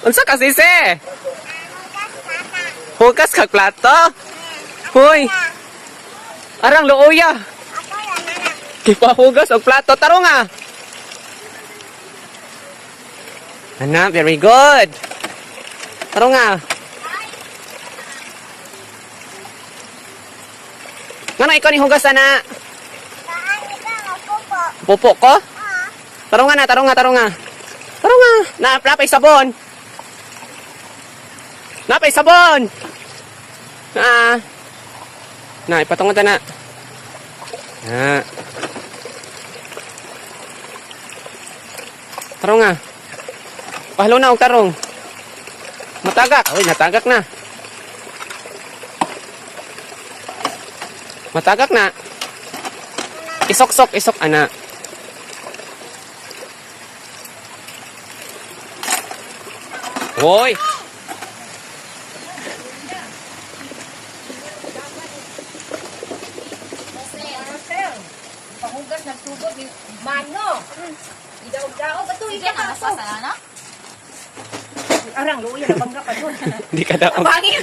Unsa ka sisi? Hugas kag plato? Hoy. Arang luoya. Kipahugas og plato tarong ah. Ana, very good. Tarong ah. Ngano ikaw ni hugas ana? Pupo ko? Tarong nga na, tarong nga, tarong nga. Tarong nga. Na, napay sabon. Napay sabon. Na. Na, ipatungan ta na. Na. Tarong nga. Pahalo na og tarong. Matagak. Uy, natagak na. Matagak na. Isok-sok, isok, ana. Hoy! Tubig ni Mano. Idaw-daw. Ba't tuwing ka na? Arang, luya na bangga pa doon. Hindi ka daw. Bangin.